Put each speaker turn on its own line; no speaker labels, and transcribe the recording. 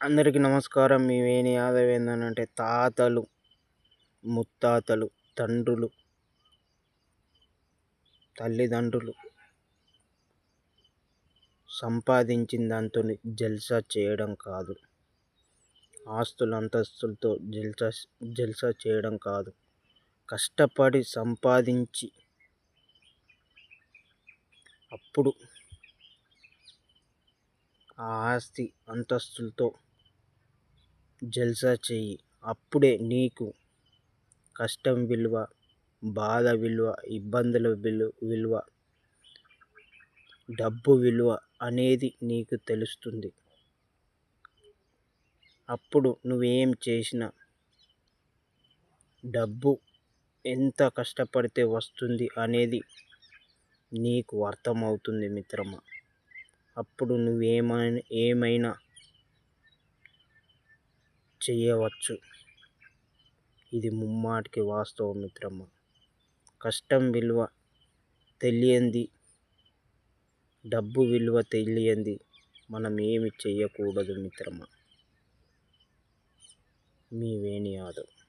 అందరికీ నమస్కారం. మీ వేణి యాదవ్ ఏంటంటే తాతలు ముత్తాతలు తండ్రులు తల్లిదండ్రులు సంపాదించిన దాంతో జల్సా చేయడం కాదు. ఆస్తుల అంతస్తులతో జల్సా జల్సా చేయడం కాదు. కష్టపడి సంపాదించి అప్పుడు ఆ ఆస్తి అంతస్తులతో జల్సా చెయ్యి. అప్పుడే నీకు కష్టం విలువ బాధ విలువ ఇబ్బందుల విలు విలువ డబ్బు విలువ అనేది నీకు తెలుస్తుంది. అప్పుడు నువ్వేం చేసినా డబ్బు ఎంత కష్టపడితే వస్తుంది అనేది నీకు అర్థమవుతుంది మిత్రమా. అప్పుడు నువ్వేమైనా ఏమైనా చేయవచ్చు. ఇది ముమ్మాటికి వాస్తవం మిత్రమా? కష్టం విలువ తెలియంది. డబ్బు విలువ తెలియంది. మనం ఏమి చేయకూడదు మిత్రమా? మీ వేణి యాదవ్.